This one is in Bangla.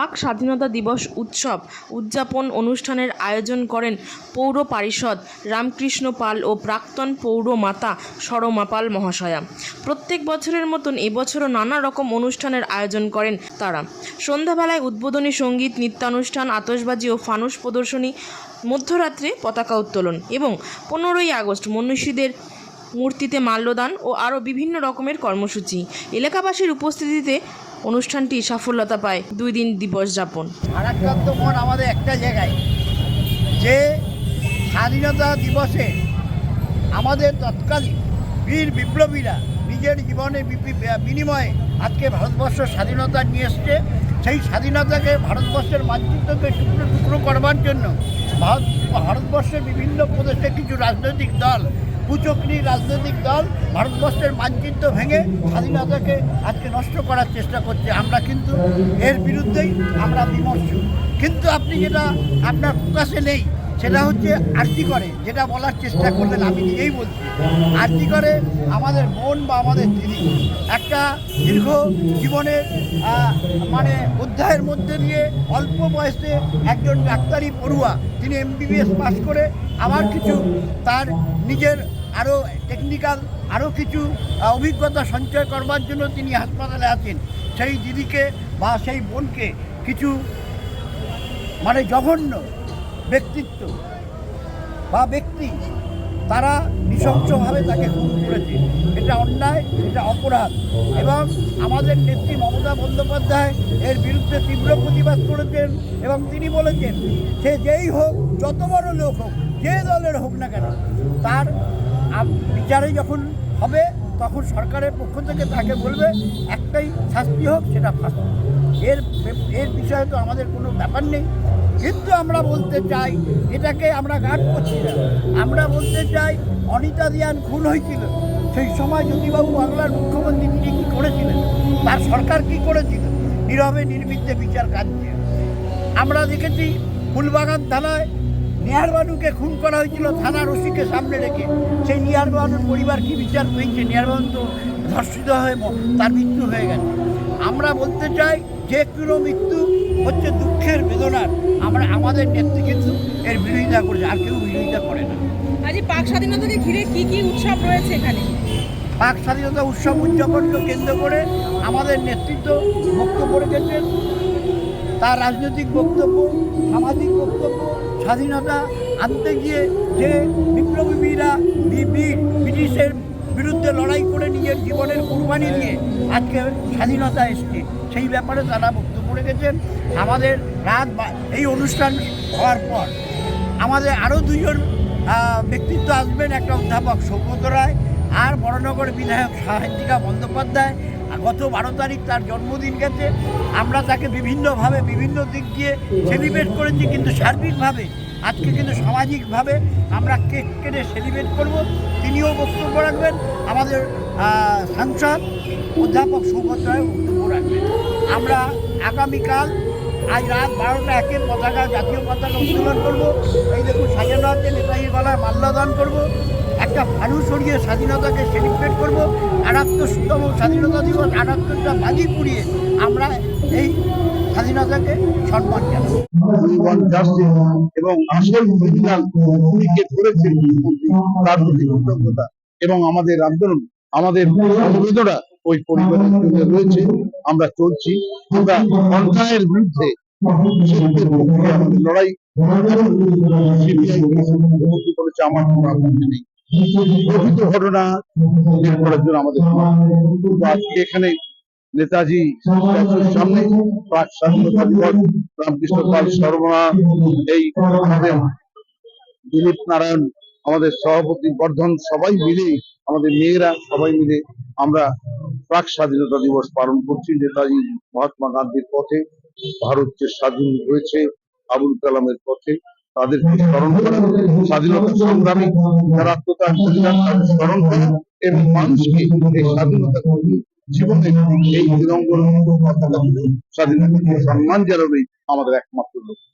পাক স্বাধীনতা দিবস উৎসব উদযাপন অনুষ্ঠানের আয়োজন করেন পৌর পারিষদ রামকৃষ্ণ পাল ও প্রাক্তন পৌর মাতা সরমা পাল মহাশয়া। প্রত্যেক বছরের মতন এবছরও নানা রকম অনুষ্ঠানের আয়োজন করেন তারা। সন্ধ্যাবেলায় উদ্বোধনী সংগীত, নৃত্যানুষ্ঠান, আতশবাজি ও ফানুস প্রদর্শনী, মধ্যরাত্রে পতাকা উত্তোলন এবং পনেরোই আগস্ট মনীষীদের মূর্তিতে মাল্যদান ও আরও বিভিন্ন রকমের কর্মসূচি। এলাকাবাসীর উপস্থিতিতে অনুষ্ঠানটি সাফল্যতা পায়। দুই দিন দিবস যাপন। আমাদের একটা জায়গায়, যে স্বাধীনতা দিবসে আমাদের তৎকালীন বীর বিপ্লবীরা নিজের জীবনে বিনিময়ে আজকে ভারতবর্ষ স্বাধীনতা নিয়ে এসছে। সেই স্বাধীনতাকে ভারতবর্ষের মানচিত্রকে টুকরো টুকরো করবার জন্য ভারত ভারতবর্ষের বিভিন্ন প্রদেশে কিছু রাজনৈতিক দল কুচক্রি রাজনৈতিক দল ভারতবর্ষের মানচিত্র ভেঙে স্বাধীনতাকে আজকে নষ্ট করার চেষ্টা করছে। আমরা কিন্তু এর বিরুদ্ধেই আমরা বিমর্ষ। কিন্তু আপনি যেটা আপনার প্রকাশে নেই, সেটা হচ্ছে আরতি করে, যেটা বলার চেষ্টা করলেন, আমি নিজেই বলছি। আরতি করে আমাদের মন বা আমাদের দিদি একটা দীর্ঘ জীবনের মানে অধ্যায়ের মধ্যে দিয়ে অল্প বয়সে একজন ডাক্তারি পড়ুয়া, তিনি এমবিবিএস পাস করে আবার কিছু তার নিজের আরও টেকনিক্যাল আরও কিছু অভিজ্ঞতা সঞ্চয় করবার জন্য তিনি হাসপাতালে আছেন। সেই দিদিকে বা সেই বোনকে কিছু মানে জঘন্য ব্যক্তিত্ব বা ব্যক্তি তারা নৃশংসভাবে তাকে খুন করেছে। এটা অন্যায়, এটা অপরাধ। এবং আমাদের নেত্রী মমতা বন্দ্যোপাধ্যায় এর বিরুদ্ধে তীব্র প্রতিবাদ করেছেন এবং তিনি বলেছেন, সে যেই হোক, যত বড় লোক হোক, যে দলের হোক না কেন, তার বিচারে যখন হবে, তখন সরকারের পক্ষ থেকে তাকে বলবে, একটাই শাস্তি হোক, সেটা ফাঁসি এর এর বিষয়ে তো আমাদের কোনো ব্যাপার নেই। কিন্তু আমরা বলতে চাই, এটাকে আমরা গার্ড করছি না। আমরা বলতে চাই, অনিতা দিয়ান খুন হয়েছিল। সেই সময় জ্যোতিবাবু বাংলার মুখ্যমন্ত্রী তিনি কী করেছিলেন? তার সরকার কি করেছিল? নীরবে নির্বিদ্যে বিচার কাটছে আমরা দেখেছি, ফুলবাগান থানায় নিহার বানুকে খুন করা হয়েছিল থানার ওসিকে সামনে রেখে। সেই নিহার বানুর পরিবার কি বিচার হয়েছে নিহার বানু তো ধর্ষিত হয়ে তার মৃত্যু হয়ে গেছে। আমরা বলতে চাই যে কোনো মৃত্যু হচ্ছে দুঃখের বেদনার। আমরা আমাদের নেত্রী কিন্তু এর বিরোধিতা করেছে আর কেউ বিরোধিতা করে না। আজ পাক স্বাধীনতাকে ঘিরে কি কি উৎসব রয়েছে এখানে? পাক স্বাধীনতা উৎসব উদযাপনকে কেন্দ্র করে আমাদের নেতৃত্ব বক্তব্য রেখেছেন। তার রাজনৈতিক বক্তব্য সামাজিক বক্তব্য স্বাধীনতা আনতে গিয়ে যে বিপ্লবীরা ব্রিটিশের বিরুদ্ধে লড়াই করে নিজের জীবনের কোরবানি দিয়ে আজকে স্বাধীনতা এসছে, সেই ব্যাপারে তারা বক্তব্য রেখেছেন। আমাদের রাত এই অনুষ্ঠান হওয়ার পর আমাদের আরও দুজন ব্যক্তিত্ব আসবেন, একটা অধ্যাপক সৌগত রায় আর বড়নগর বিধায়ক সাহিত্যিকা বন্দ্যোপাধ্যায়। গত বারো তারিখ তার জন্মদিন গেছে। আমরা তাকে বিভিন্নভাবে, বিভিন্ন দিক দিয়ে সেলিব্রেট করেছি, কিন্তু সার্বিকভাবে, আজকে কিন্তু সামাজিকভাবে আমরা কেক কেটে সেলিব্রেট করব। তিনিও বক্তব্য রাখবেন। আমাদের সাংসদ অধ্যাপক সৌগত রায় বক্তব্য রাখবেন। আমরা আগামীকাল আজ রাত বারোটা একে পতাকা, জাতীয় পতাকা উত্তোলন করব। এই দেখুন সাজানো আছে নেতাজি গলায় মাল্যদান করব। একটা ফানু সরিয়ে স্বাধীনতাকে সেলিব্রেট করব। আটাত্তরতম স্বাধীনতা দিবস আটাত্তরটা বাজি পুড়িয়ে আমরা এই স্বাধীনতাকে সম্মান জানাব। এবং আসল ভূমিকে ধরেছেন তার প্রতি কৃতজ্ঞতা এবং আমাদের আন্দোলন আমাদের ওই পরিবারের জন্য রয়েছে। আমরা চলছি আমরা অন্যায়ের বিরুদ্ধে আমাদের লড়াই। করেছে আমার কোনো আপত্তি নেই। প্রকৃত ঘটনা করার জন্য আমাদের আজকে এখানে নেতাজি সামনে রামকৃষ্ণ পাল সর্বনা এই দিলীপ নারায়ণ, আমাদের সভাপতি বর্ধন, সবাই মিলে, আমাদের মেয়েরা সবাই মিলে আমরা প্রাক স্বাধীনতা দিবস পালন করছি। নেতাজি মহাত্মা গান্ধীর পথে, ভারত যে স্বাধীন হয়েছে, আবুল কালামের পথে। তাদেরকে স্মরণ করা স্বাধীনতা সংগ্রামী যারা আত্মত্যাগ করেছিলেন তাদের স্মরণ করা এবং মানুষকে এই স্বাধীনতা কর্মী জীবনে এই তিরঙ্গন পতাকা স্বাধীনতাকে সম্মান জানাবে আমাদের একমাত্র লক্ষ্য